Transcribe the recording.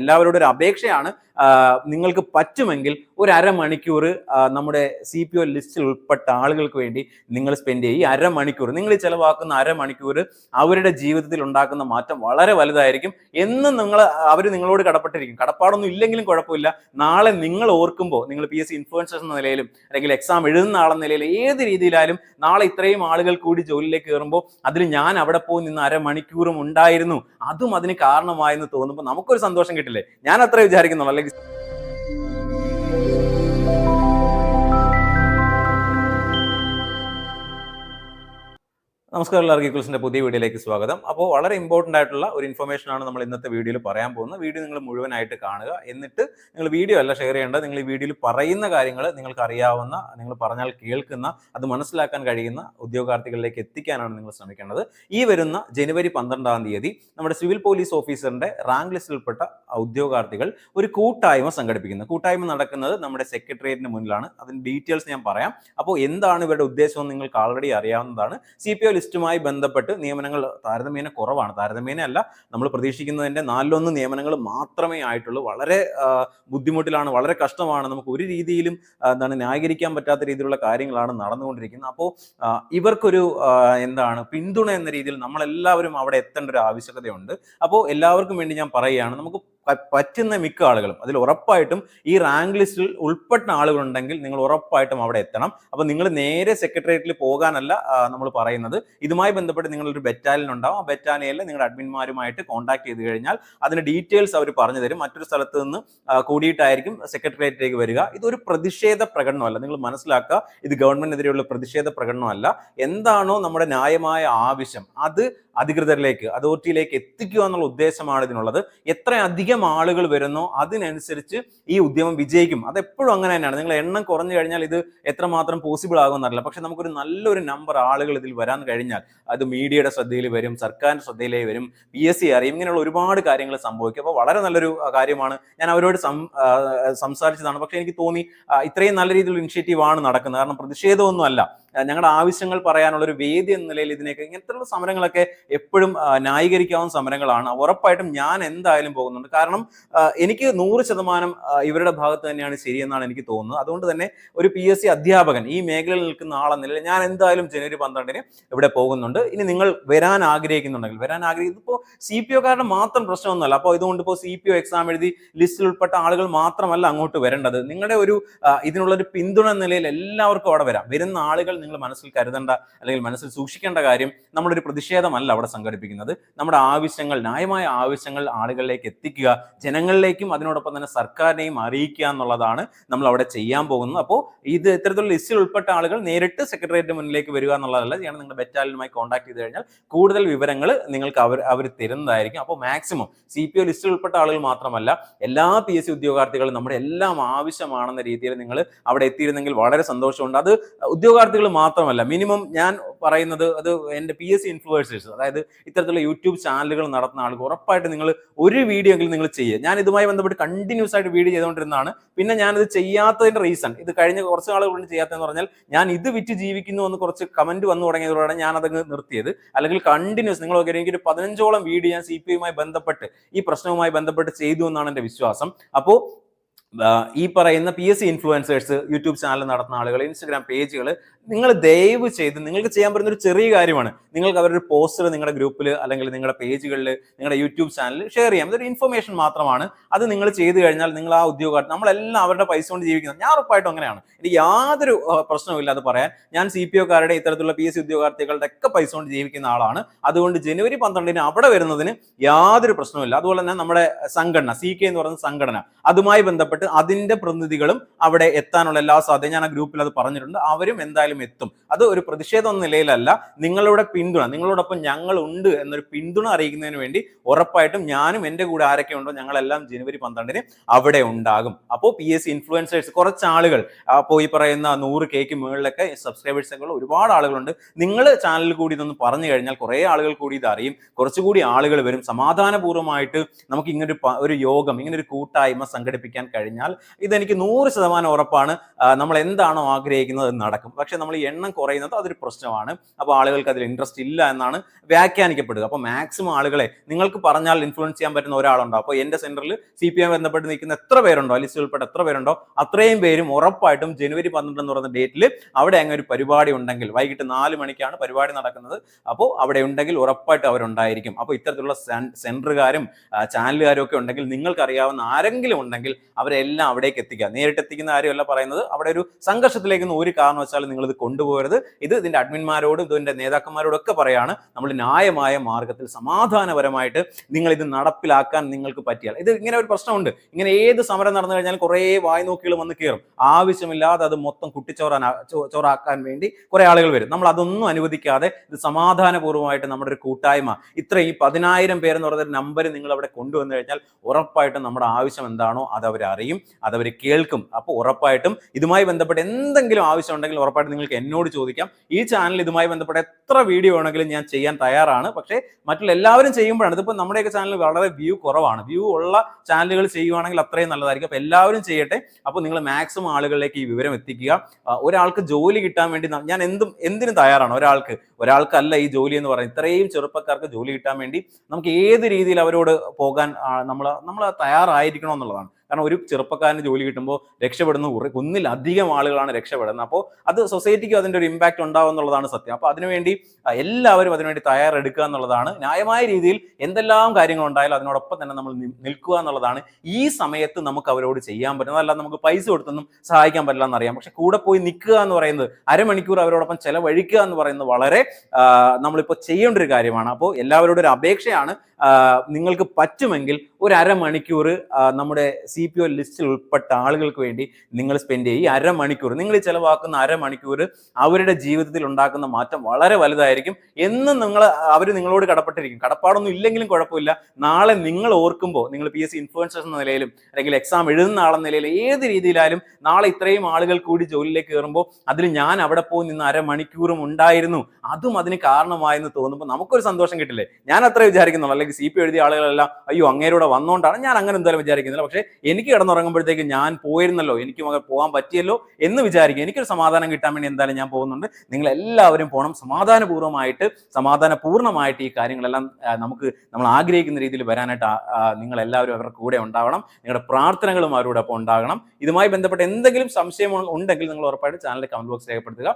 എല്ലാവരോടും ഒരു അപേക്ഷയാണ്. നിങ്ങൾക്ക് പറ്റുമെങ്കിൽ ഒരു അരമണിക്കൂർ നമ്മുടെ സി പി ഒ ലിസ്റ്റിൽ ഉൾപ്പെട്ട ആളുകൾക്ക് വേണ്ടി നിങ്ങൾ സ്പെൻഡ് ചെയ്യും ഈ അരമണിക്കൂർ നിങ്ങൾ ചിലവാക്കുന്ന അരമണിക്കൂർ അവരുടെ ജീവിതത്തിൽ ഉണ്ടാക്കുന്ന മാറ്റം വളരെ വലുതായിരിക്കും. എന്നും നിങ്ങൾ അവർ നിങ്ങളോട് കടപ്പെട്ടിരിക്കും. കടപ്പാടൊന്നും ഇല്ലെങ്കിലും കുഴപ്പമില്ല. നാളെ നിങ്ങൾ ഓർക്കുമ്പോൾ നിങ്ങൾ പി എസ് സി എന്ന നിലയിലും അല്ലെങ്കിൽ എക്സാം എഴുതുന്ന ആളെന്ന നിലയിൽ ഏത് രീതിയിലായാലും നാളെ ഇത്രയും ആളുകൾ കൂടി ജോലിയിലേക്ക് കയറുമ്പോൾ അതിൽ ഞാൻ അവിടെ പോയി നിന്ന് അരമണിക്കൂറും ഉണ്ടായിരുന്നു. അതും അതിന് കാരണമായെന്ന് തോന്നുമ്പോൾ നമുക്കൊരു സന്തോഷം കിട്ടില്ലേ ഞാൻ അത്ര വിചാരിക്കുന്നുള്ളൂ. അല്ലെങ്കിൽ നമസ്കാരം എല്ലാവർക്കും ഈക്വൽസിന്റെ പുതിയ വീഡിയോയിലേക്ക് സ്വാഗതം. അപ്പോൾ വളരെ ഇമ്പോർട്ടന്റ് ആയിട്ടുള്ള ഒരു ഇൻഫർമേഷൻ ആണ് നമ്മൾ ഇന്നത്തെ വീഡിയോയിൽ പറയാൻ പോകുന്നത്. വീഡിയോ നിങ്ങൾ മുഴുവനായിട്ട് കാണുക. എന്നിട്ട് നിങ്ങൾ വീഡിയോ അല്ല ഷെയർ ചെയ്യേണ്ടത്. നിങ്ങൾ ഈ വീഡിയോയിൽ പറയുന്ന കാര്യങ്ങൾ നിങ്ങൾക്ക് അറിയാവുന്ന നിങ്ങൾ പറഞ്ഞാൽ കേൾക്കുന്ന അത് മനസ്സിലാക്കാൻ കഴിയുന്ന ഉദ്യോഗാർത്ഥികളിലേക്ക് എത്തിക്കാനാണ് നിങ്ങൾ ശ്രമിക്കേണ്ടത്. ഈ വരുന്ന ജനുവരി പന്ത്രണ്ടാം തീയതി നമ്മുടെ സിവിൽ പോലീസ് ഓഫീസറിന്റെ റാങ്ക് ലിസ്റ്റിൽപ്പെട്ട ഉദ്യോഗാർത്ഥികൾ ഒരു കൂട്ടായ്മ സംഘടിപ്പിക്കുന്നു. കൂട്ടായ്മ നടക്കുന്നത് നമ്മുടെ സെക്രട്ടേറിയറ്റിന് മുന്നിലാണ്. അതിന്റെ ഡീറ്റെയിൽസ് ഞാൻ പറയാം. അപ്പോൾ എന്താണ് ഇവരുടെ ഉദ്ദേശമെന്ന് നിങ്ങൾക്ക് ആൾറെഡി അറിയാവുന്നതാണ്. സി പി ഒ ലിസ്റ്റുമായി ബന്ധപ്പെട്ട് നിയമനങ്ങൾ താരതമ്യേന കുറവാണ്. താരതമ്യേന അല്ല നമ്മൾ പ്രതീക്ഷിക്കുന്നതിന്റെ നാലിലൊന്ന് നിയമനങ്ങൾ മാത്രമേ ആയിട്ടുള്ളൂ. വളരെ ബുദ്ധിമുട്ടിലാണ് വളരെ കഷ്ടമാണ്. നമുക്ക് ഒരു രീതിയിലും എന്താണ് ന്യായീകരിക്കാൻ പറ്റാത്ത രീതിയിലുള്ള കാര്യങ്ങളാണ് നടന്നുകൊണ്ടിരിക്കുന്നത്. അപ്പോൾ ഇവർക്കൊരു എന്താണ് പിന്തുണ എന്ന രീതിയിൽ നമ്മളെല്ലാവരും അവിടെ എത്തേണ്ട ഒരു ആവശ്യകതയുണ്ട്. അപ്പോൾ എല്ലാവർക്കും വേണ്ടി ഞാൻ പറയുകയാണ്. നമുക്ക് പറ്റുന്ന മിക്ക ആളുകളും. അതിൽ ഉറപ്പായിട്ടും ഈ റാങ്ക് ലിസ്റ്റിൽ ഉൾപ്പെട്ട ആളുകളുണ്ടെങ്കിൽ നിങ്ങൾ ഉറപ്പായിട്ടും അവിടെ എത്തണം. അപ്പോൾ നിങ്ങൾ നേരെ സെക്രട്ടേറിയറ്റിൽ പോകാനല്ല നമ്മൾ പറയുന്നത്. ഇതുമായി ബന്ധപ്പെട്ട് നിങ്ങളൊരു ബറ്റാലിയൻ ഉണ്ടാവും. ആ ബറ്റാലിയനിൽ നിങ്ങളുടെ അഡ്മിന്മാരുമായിട്ട് കോൺടാക്ട് ചെയ്ത് കഴിഞ്ഞാൽ അതിന്റെ ഡീറ്റെയിൽസ് അവർ പറഞ്ഞു തരും. മറ്റൊരു സ്ഥലത്ത് നിന്ന് കൂടിയിട്ടായിരിക്കും സെക്രട്ടേറിയറ്റിലേക്ക് വരിക. ഇതൊരു പ്രതിഷേധ പ്രകടനമല്ല. നിങ്ങൾ മനസ്സിലാക്കുക ഇത് ഗവൺമെന്റിനെതിരെയുള്ള പ്രതിഷേധ പ്രകടനമല്ല. എന്താണോ നമ്മുടെ ന്യായമായ ആവശ്യം അത് അധികൃതരിലേക്ക് അതോറിറ്റിയിലേക്ക് എത്തിക്കുക എന്നുള്ള ഉദ്ദേശമാണ് ഇതിനുള്ളത്. എത്ര അധികം ആളുകൾ വരുന്നോ അതിനനുസരിച്ച് ഈ ഉദ്യമം വിജയിക്കും. അതെപ്പോഴും അങ്ങനെ തന്നെയാണ്. നിങ്ങൾ എണ്ണം കുറഞ്ഞു കഴിഞ്ഞാൽ ഇത് എത്രമാത്രം പോസിബിൾ ആകുമെന്നറിയില്ല പക്ഷെ നമുക്കൊരു നല്ലൊരു നമ്പർ ആളുകൾ ഇതിൽ വരാൻ കഴിഞ്ഞാൽ അത് മീഡിയയുടെ ശ്രദ്ധയിൽ വരും സർക്കാരിന്റെ ശ്രദ്ധയിലേക്ക് വരും പി എസ് സി അറിയും ഇങ്ങനെയുള്ള ഒരുപാട് കാര്യങ്ങൾ സംഭവിക്കും. അപ്പോൾ വളരെ നല്ലൊരു കാര്യമാണ്. ഞാൻ അവരോട് സംസാരിച്ചതാണ്. പക്ഷെ എനിക്ക് തോന്നി ഇത്രയും നല്ല രീതിയിലുള്ള ഇനിഷ്യേറ്റീവ് ആണ് നടക്കുന്നത്. കാരണം പ്രതിഷേധമൊന്നും ഞങ്ങളുടെ ആവശ്യങ്ങൾ പറയാനുള്ള ഒരു വേദി എന്ന നിലയിൽ ഇതിനൊക്കെ ഇങ്ങനത്തെയുള്ള സമരങ്ങളൊക്കെ എപ്പോഴും ന്യായീകരിക്കാവുന്ന സമരങ്ങളാണ്. ഉറപ്പായിട്ടും ഞാൻ എന്തായാലും പോകുന്നുണ്ട്. കാരണം എനിക്ക് നൂറ് ശതമാനം ഇവരുടെ ഭാഗത്ത് തന്നെയാണ് ശരിയെന്നാണ് എനിക്ക് തോന്നുന്നത്. അതുകൊണ്ട് തന്നെ ഒരു പി എസ് സി അധ്യാപകൻ ഈ മേഖലയിൽ നിൽക്കുന്ന ആളെന്ന നിലയിൽ ഞാൻ എന്തായാലും ജനുവരി പന്ത്രണ്ടിന് ഇവിടെ പോകുന്നുണ്ട്. ഇനി നിങ്ങൾ വരാൻ ആഗ്രഹിക്കുന്നുണ്ടെങ്കിൽ വരാൻ ആഗ്രഹിക്കുന്നത് ഇപ്പോൾ സി പി ഒക്കാരുടെ മാത്രം പ്രശ്നമൊന്നുമല്ല. അപ്പോൾ ഇതുകൊണ്ട് ഇപ്പോൾ സി പി ഒ എക്സാം എഴുതി ലിസ്റ്റിൽ ഉൾപ്പെട്ട ആളുകൾ മാത്രമല്ല അങ്ങോട്ട് വരേണ്ടത്. നിങ്ങളുടെ ഒരു ഇതിനുള്ള ഒരു പിന്തുണ നിലയിൽ എല്ലാവർക്കും അവിടെ വരാം. വരുന്ന ആളുകൾ നിങ്ങൾ മനസ്സിൽ കരുതേണ്ട അല്ലെങ്കിൽ മനസ്സിൽ സൂക്ഷിക്കേണ്ട കാര്യം നമ്മളൊരു പ്രതിഷേധമല്ല അവിടെ സംഘടിപ്പിക്കുന്നത്. നമ്മുടെ ആവശ്യങ്ങൾ ന്യായമായ ആവശ്യങ്ങൾ ആളുകളിലേക്ക് എത്തിക്കുക ജനങ്ങളിലേക്കും അതിനോടൊപ്പം തന്നെ സർക്കാരിനെയും അറിയിക്കുക എന്നുള്ളതാണ് നമ്മൾ അവിടെ ചെയ്യാൻ പോകുന്നത്. അപ്പോൾ ഇത് ഇത്തരത്തിലുള്ള ലിസ്റ്റിൽ ഉൾപ്പെട്ട ആളുകൾ നേരിട്ട് സെക്രട്ടേറിയറ്റ് മുന്നിലേക്ക് വരിക എന്നുള്ളതല്ല ചെയ്യണം. നിങ്ങൾ ബറ്റാലിയനുമായി കോൺടാക്ട് ചെയ്ത് കഴിഞ്ഞാൽ കൂടുതൽ വിവരങ്ങൾ നിങ്ങൾക്ക് അവർ അവർ തരുന്നതായിരിക്കും. അപ്പോൾ മാക്സിമം സി പി ഒ ലിസ്റ്റിൽ ഉൾപ്പെട്ട ആളുകൾ മാത്രമല്ല എല്ലാ പി എസ് സി ഉദ്യോഗാർത്ഥികളും നമ്മുടെ എല്ലാം ആവശ്യമാണെന്ന രീതിയിൽ നിങ്ങൾ അവിടെ എത്തിയിരുന്നെങ്കിൽ വളരെ സന്തോഷമുണ്ട്. അത് ഉദ്യോഗാർത്ഥികൾ മാത്രമല്ല മിനിമം ഞാൻ പറയുന്നത് അത് എന്റെ പി എസ് സി ഇൻഫ്ലുവേഴ്സേഴ്സ് അതായത് ഇത്തരത്തിലുള്ള യൂട്യൂബ് ചാനലുകൾ നടത്തുന്ന ആൾക്ക് ഉറപ്പായിട്ട് നിങ്ങൾ ഒരു വീഡിയോ എങ്കിലും നിങ്ങൾ ചെയ്യുക. ഞാൻ ഇതുമായി ബന്ധപ്പെട്ട് കണ്ടിന്യൂസ് ആയിട്ട് വീഡിയോ ചെയ്തുകൊണ്ടിരുന്നതാണ്. പിന്നെ ഞാനിത് ചെയ്യാത്തതിന്റെ റീസൺ ഇത് കഴിഞ്ഞ കുറച്ച് നാളുകൾ കൊണ്ട് ചെയ്യാത്തതെന്ന് പറഞ്ഞാൽ ഞാൻ ഇത് വിറ്റ് ജീവിക്കുന്നു എന്ന് കുറച്ച് കമന്റ് വന്നു തുടങ്ങിയതോടെ ഞാൻ അതങ്ങ് നിർത്തിയത്. അല്ലെങ്കിൽ കണ്ടിന്യൂസ് നിങ്ങൾ നോക്കിയാൽ എനിക്കൊരു പതിനഞ്ചോളം വീഡിയോ ഞാൻ സി പി ബന്ധപ്പെട്ട് ഈ പ്രശ്നവുമായി ബന്ധപ്പെട്ട് ചെയ്തു എന്നാണ് എന്റെ വിശ്വാസം. അപ്പോൾ ഈ പറയുന്ന P S C influencers YouTube channel നടത്തുന്ന ആളുകൾ ഇൻസ്റ്റഗ്രാം പേജുകൾ നിങ്ങൾ ദയവ് ചെയ്ത് നിങ്ങൾക്ക് ചെയ്യാൻ പറ്റുന്ന ഒരു ചെറിയ കാര്യമാണ്. നിങ്ങൾക്ക് ഒരു പോസ്റ്റർ നിങ്ങളുടെ ഗ്രൂപ്പിൽ അല്ലെങ്കിൽ നിങ്ങളുടെ പേജുകളിൽ നിങ്ങളുടെ യൂട്യൂബ് ചാനലിൽ ഷെയർ ചെയ്യാം. ഇതൊരു ഇൻഫർമേഷൻ മാത്രമാണ്. അത് നിങ്ങൾ ചെയ്തു കഴിഞ്ഞാൽ നിങ്ങൾ ആ ഉദ്യോഗാർത്ഥി നമ്മളെല്ലാം അവരുടെ പൈസ കൊണ്ട് ജീവിക്കുന്നത് ഞാൻ ഉറപ്പായിട്ടും അങ്ങനെയാണ്. എനിക്ക് യാതൊരു പ്രശ്നവും പ്രശ്നവുമില്ല അത് പറയാൻ ഞാൻ സി പി ഒക്കാരുടെ ഇത്തരത്തിലുള്ള പി എസ് സി ഉദ്യോഗാർത്ഥികളുടെ ഒക്കെ പൈസ കൊണ്ട് ജീവിക്കുന്ന ആളാണ്. അതുകൊണ്ട് ജനുവരി പന്ത്രണ്ടിന് അവിടെ വരുന്നതിന് യാതൊരു പ്രശ്നവുമില്ല. അതുപോലെ തന്നെ നമ്മുടെ സംഘടന സി കെ എന്ന് പറയുന്ന സംഘടന അതുമായി ബന്ധപ്പെട്ട് അതിന്റെ പ്രതിനിധികളും അവിടെ എത്താനുള്ള എല്ലാ സാധ്യത ഞാൻ ആ ഗ്രൂപ്പിൽ അത് പറഞ്ഞിട്ടുണ്ട്. അവരും എന്തായാലും എത്തും. അത് ഒരു പ്രതിഷേധം എന്ന നിലയിലല്ല നിങ്ങളുടെ പിന്തുണ നിങ്ങളോടൊപ്പം ഞങ്ങൾ ഉണ്ട് എന്നൊരു പിന്തുണ അറിയിക്കുന്നതിന് വേണ്ടി ഉറപ്പായിട്ടും ഞാനും എന്റെ കൂടെ ആരൊക്കെ ഉണ്ടോ ഞങ്ങളെല്ലാം ജനുവരി പന്ത്രണ്ടിന് അവിടെ ഉണ്ടാകും. അപ്പോൾ പി എസ് സി ഇൻഫ്ലുവൻസേഴ്സ് കുറച്ച് ആളുകൾ അപ്പോൾ ഈ പറയുന്ന നൂറ് കേക്ക് മുകളിലൊക്കെ സബ്സ്ക്രൈബേഴ്സ് ഒക്കെ ഒരുപാട് ആളുകളുണ്ട്. നിങ്ങൾ ചാനലിൽ കൂടി ഇതൊന്ന് പറഞ്ഞു കഴിഞ്ഞാൽ കുറേ ആളുകൾ കൂടി ഇത് അറിയും. കുറച്ചുകൂടി ആളുകൾ വരും. സമാധാനപൂർവമായിട്ട് നമുക്ക് ഇങ്ങനൊരു ഒരു യോഗം ഇങ്ങനൊരു കൂട്ടായ്മ സംഘടിപ്പിക്കാൻ കഴിഞ്ഞാൽ ഇതെനിക്ക് നൂറ് ശതമാനം ഉറപ്പാണ് നമ്മൾ എന്താണോ ആഗ്രഹിക്കുന്നത് അത് നടക്കും. പക്ഷെ നമ്മൾ എണ്ണം കുറയുന്നത് അതൊരു പ്രശ്നമാണ്. അപ്പോൾ ആളുകൾക്ക് അതിൽ ഇൻട്രസ്റ്റ് ഇല്ല എന്നാണ് വ്യാഖ്യാനിക്കപ്പെടുക. അപ്പോൾ മാക്സിമം ആളുകളെ നിങ്ങൾക്ക് പറഞ്ഞാൽ ഇൻഫ്ലുവൻസ് ചെയ്യാൻ പറ്റുന്ന ഒരാളുണ്ടോ? അപ്പോൾ എന്റെ സെന്ററിൽ സി പി എം ബന്ധപ്പെട്ട് നിൽക്കുന്ന എത്ര പേരുണ്ടോ? ലിസ്റ്റിൽ ഉൾപ്പെടെ എത്ര പേരുണ്ടോ? അത്രയും പേരും ഉറപ്പായിട്ടും ജനുവരി പന്ത്രണ്ട് എന്ന് പറയുന്ന ഡേറ്റിൽ അവിടെ അങ്ങനെ ഒരു പരിപാടി ഉണ്ടെങ്കിൽ വൈകിട്ട് നാല് മണിക്കാണ് പരിപാടി നടക്കുന്നത്. അപ്പോൾ അവിടെ ഉണ്ടെങ്കിൽ ഉറപ്പായിട്ട് അവരുണ്ടായിരിക്കും. അപ്പോൾ ഇത്തരത്തിലുള്ള സെന്ററുകാരും ചാനലുകാരും ഒക്കെ ഉണ്ടെങ്കിൽ നിങ്ങൾക്ക് അറിയാവുന്ന ആരെങ്കിലും ഉണ്ടെങ്കിൽ അവരെല്ലാം അവിടേക്ക് എത്തിക്കുക. നേരിട്ട് എത്തിക്കുന്ന കാര്യമല്ല പറയുന്നത്. അവിടെ ഒരു സംഘർഷത്തിലേക്ക് ഒരു കാരണവശാലും നിങ്ങൾ ഇത് കൊണ്ടുപോകരുത്. ഇത് ഇതിന്റെ അഡ്മിന്മാരോടും ഇതിന്റെ നേതാക്കന്മാരോടൊക്കെ പറയാണ്. നമ്മൾ ന്യായമായ മാർഗത്തിൽ സമാധാനപരമായിട്ട് നിങ്ങൾ ഇത് നടപ്പിലാക്കാൻ നിങ്ങൾക്ക് പറ്റിയാൽ. ഇത് ഇങ്ങനെ ഒരു പ്രശ്നമുണ്ട്. ഇങ്ങനെ ഏത് സമരം നടന്നു കഴിഞ്ഞാൽ കുറേ വായ്നോക്കികൾ വന്ന് കയറും ആവശ്യമില്ലാതെ അത് മൊത്തം കുട്ടിച്ചോറാൻ ചോറാക്കാൻ വേണ്ടി കുറേ ആളുകൾ വരും. നമ്മൾ അതൊന്നും അനുവദിക്കാതെ ഇത് സമാധാനപൂർവമായിട്ട് നമ്മുടെ ഒരു കൂട്ടായ്മ. ഇത്ര ഈ പതിനായിരം പേരെന്ന് പറഞ്ഞ നമ്പർ നിങ്ങൾ അവിടെ കൊണ്ടുവന്നു കഴിഞ്ഞാൽ ഉറപ്പായിട്ടും നമ്മുടെ ആവശ്യം എന്താണോ അത് അവർ അറിയും അതവർ കേൾക്കും. അപ്പോൾ ഉറപ്പായിട്ടും ഇതുമായി ബന്ധപ്പെട്ട് എന്തെങ്കിലും ആവശ്യം ഉണ്ടെങ്കിൽ ഉറപ്പായിട്ടും നിങ്ങൾക്ക് എന്നോട് ചോദിക്കാം. ഈ ചാനൽ ഇതുമായി ബന്ധപ്പെട്ട് എത്ര വീഡിയോ ആണെങ്കിലും ഞാൻ ചെയ്യാൻ തയ്യാറാണ്. പക്ഷേ മറ്റുള്ള എല്ലാവരും ചെയ്യുമ്പോഴാണ്. ഇതിപ്പോൾ നമ്മുടെയൊക്കെ ചാനൽ വളരെ വ്യൂ കുറവാണ്. വ്യൂ ഉള്ള ചാനലുകൾ ചെയ്യുവാണെങ്കിൽ അത്രയും നല്ലതായിരിക്കും. അപ്പോൾ എല്ലാവരും ചെയ്യട്ടെ. അപ്പോൾ നിങ്ങൾ മാക്സിമം ആളുകളിലേക്ക് ഈ വിവരം എത്തിക്കുക. ഒരാൾക്ക് ജോലി കിട്ടാൻ വേണ്ടി ഞാൻ എന്തും എന്തിനും തയ്യാറാണ്. ഒരാൾക്ക് ഒരാൾക്കല്ല ഈ ജോലി എന്ന് പറയുന്നത്. ഇത്രയും ചെറുപ്പക്കാർക്ക് ജോലി കിട്ടാൻ വേണ്ടി നമുക്ക് ഏത് രീതിയിൽ അവരോട് പോകാൻ നമ്മൾ നമ്മൾ തയ്യാറായിരിക്കണം എന്നുള്ളതാണ് കാരണം ഒരു ചെറുപ്പക്കാരന് ജോലി കിട്ടുമ്പോൾ രക്ഷപ്പെടുന്ന ഒന്നിലധികം ആളുകളാണ് രക്ഷപ്പെടുന്നത്. അപ്പോൾ അത് സൊസൈറ്റിക്ക് അതിന്റെ ഒരു ഇമ്പാക്റ്റ് ഉണ്ടാവും എന്നുള്ളതാണ് സത്യം. അപ്പോൾ അതിനുവേണ്ടി എല്ലാവരും അതിനുവേണ്ടി തയ്യാറെടുക്കുക എന്നുള്ളതാണ്. ന്യായമായ രീതിയിൽ എന്തെല്ലാം കാര്യങ്ങൾ ഉണ്ടായാലും അതിനോടൊപ്പം തന്നെ നമ്മൾ നിൽക്കുക എന്നുള്ളതാണ്. ഈ സമയത്ത് നമുക്ക് അവരോട് ചെയ്യാൻ പറ്റുന്നത്. അല്ലാതെ നമുക്ക് പൈസ കൊടുത്തൊന്നും സഹായിക്കാൻ പറ്റില്ല എന്നറിയാം പക്ഷെ കൂടെ പോയി നിൽക്കുക എന്ന് പറയുന്നത് അരമണിക്കൂർ അവരോടൊപ്പം ചെലവഴിക്കുക എന്ന് പറയുന്നത് വളരെ നമ്മളിപ്പോൾ ചെയ്യേണ്ട ഒരു കാര്യമാണ്. അപ്പോൾ എല്ലാവരോടും ഒരു അപേക്ഷയാണ്. നിങ്ങൾക്ക് പറ്റുമെങ്കിൽ ഒരു അരമണിക്കൂർ നമ്മുടെ സി പി ഒ ലിസ്റ്റിൽ ഉൾപ്പെട്ട ആളുകൾക്ക് വേണ്ടി നിങ്ങൾ സ്പെൻഡ് ചെയ്യുക. ഈ അരമണിക്കൂർ നിങ്ങൾ ചിലവാക്കുന്ന ചെലവാക്കുന്ന അരമണിക്കൂർ അവരുടെ ജീവിതത്തിൽ ഉണ്ടാക്കുന്ന മാറ്റം വളരെ വലുതായിരിക്കും. എന്നും നിങ്ങൾ അവർ നിങ്ങളോട് കടപ്പെട്ടിരിക്കും. കടപ്പാടൊന്നും ഇല്ലെങ്കിലും കുഴപ്പമില്ല. നാളെ നിങ്ങൾ ഓർക്കുമ്പോൾ നിങ്ങൾ പി എസ് സി ഇൻഫ്ലുവൻസേഴ്സ് എന്ന നിലയിലും അല്ലെങ്കിൽ എക്സാം എഴുതുന്ന ആളെന്ന നിലയിൽ ഏത് രീതിയിലായാലും നാളെ ഇത്രയും ആളുകൾ കൂടി ജോലിയിലേക്ക് കയറുമ്പോൾ അതിൽ ഞാൻ അവിടെ പോയി നിന്ന് അരമണിക്കൂറും ഉണ്ടായിരുന്നു. അതും അതിന് കാരണമായെന്ന് തോന്നുമ്പോൾ നമുക്കൊരു സന്തോഷം കിട്ടില്ലേ? ഞാൻ അത്ര വിചാരിക്കുന്നുള്ളൂ. അല്ലെങ്കിൽ സി പി എഴുതിയ ആളുകളെല്ലാം അയ്യോ അങ്ങേരൂടെ വന്നുകൊണ്ടാണ് ഞാൻ അങ്ങനെ എന്തായാലും വിചാരിക്കുന്നില്ല. പക്ഷേ എനിക്ക് കിടന്നുറങ്ങുമ്പോഴത്തേക്ക് ഞാൻ പോയിരുന്നല്ലോ. എനിക്ക് മകൾ പോകാൻ പറ്റിയല്ലോ എന്ന് വിചാരിക്കും. എനിക്കൊരു സമാധാനം കിട്ടാൻ വേണ്ടി എന്തായാലും ഞാൻ പോകുന്നുണ്ട്. നിങ്ങൾ എല്ലാവരും പോകണം സമാധാനപൂർവമായിട്ട് സമാധാനപൂർണമായിട്ട് ഈ കാര്യങ്ങളെല്ലാം നമുക്ക് നമ്മൾ ആഗ്രഹിക്കുന്ന രീതിയിൽ വരാനായിട്ട് നിങ്ങൾ എല്ലാവരും അവരുടെ കൂടെ ഉണ്ടാവണം. നിങ്ങളുടെ പ്രാർത്ഥനകളും അവരോടൊപ്പം ഉണ്ടാകണം. ഇതുമായി ബന്ധപ്പെട്ട് എന്തെങ്കിലും സംശയം ഉണ്ടെങ്കിൽ നിങ്ങൾ ഉറപ്പായിട്ട് ചാനലിൽ കമന്റ് ബോക്സ് രേഖപ്പെടുത്തുക.